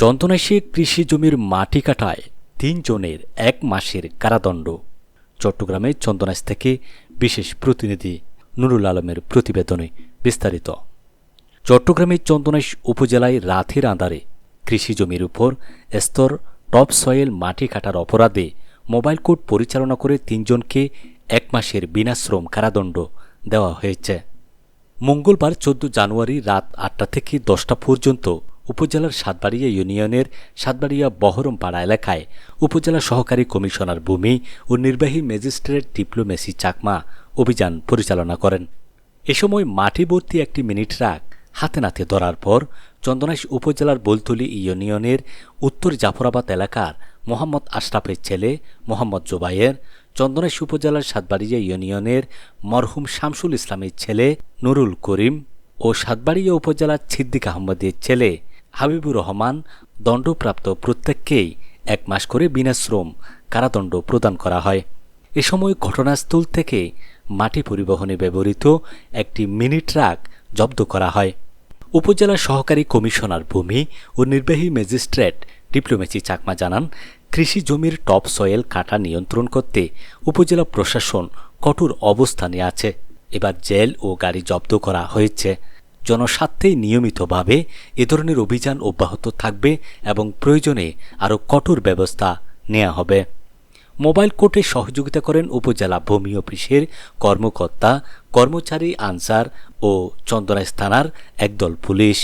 চন্দনাইশে কৃষি জমির মাটি কাটায় তিনজনের এক মাসের কারাদণ্ড। চট্টগ্রামে চন্দনাইশ থেকে বিশেষ প্রতিনিধি নুরুল আলমের প্রতিবেদনে বিস্তারিত। চট্টগ্রামের চন্দনাইশ উপজেলায় রাতের আঁধারে কৃষি জমির উপর স্তর টপ সয়েল মাটি কাটার অপরাধে মোবাইল কোর্ট পরিচালনা করে তিনজনকে এক মাসের বিনাশ্রম কারাদণ্ড দেওয়া হয়েছে। মঙ্গলবার চোদ্দ জানুয়ারি রাত আটটা থেকে দশটা পর্যন্ত উপজেলার সাতবাড়িয়া ইউনিয়নের সাতবাড়িয়া বহরমপাড়া এলাকায় উপজেলা সহকারী কমিশনার ভূমি ও নির্বাহী ম্যাজিস্ট্রেট ডিপ্লোমেসি চাকমা অভিযান পরিচালনা করেন। এ সময় মাটি ভর্তি একটি মিনি ট্রাক হাতে নাতে ধরার পর চন্দনাইশ উপজেলার বলতলি ইউনিয়নের উত্তর জাফরাবাদ এলাকার মোহাম্মদ আশরাফের ছেলে মোহাম্মদ জোবাইয়ের চন্দনাইশ উপজেলার সাতবাড়িয়া ইউনিয়নের মরহুম শামসুল ইসলামের ছেলে নুরুল করিম ও সাতবাড়িয়া উপজেলার ছিদ্দিক আহমদের ছেলে হাবিবুর রহমান দণ্ডপ্রাপ্ত প্রত্যেককেই এক মাস করে বিনাশ্রম কারাদণ্ড প্রদান করা হয়। এ সময় ঘটনাস্থল থেকে মাটি পরিবহনে ব্যবহৃত একটি মিনি ট্রাক জব্দ করা হয়। উপজেলা সহকারী কমিশনার ভূমি ও নির্বাহী ম্যাজিস্ট্রেট ডিপ্লোমেসি চাকমা জানান, কৃষি জমির টপ সয়েল কাটা নিয়ন্ত্রণ করতে উপজেলা প্রশাসন কঠোর অবস্থানে আছে। এবার জেল ও গাড়ি জব্দ করা হয়েছে। জনস্বার্থে নিয়মিতভাবে এ ধরনের অভিযান অব্যাহত থাকবে এবং প্রয়োজনে আরও কঠোর ব্যবস্থা নেওয়া হবে। মোবাইল কোর্টে সহযোগিতা করেন উপজেলা ভূমি অফিসের কর্মকর্তা, কর্মচারী আনসার ও চন্দনায় থানার একদল পুলিশ।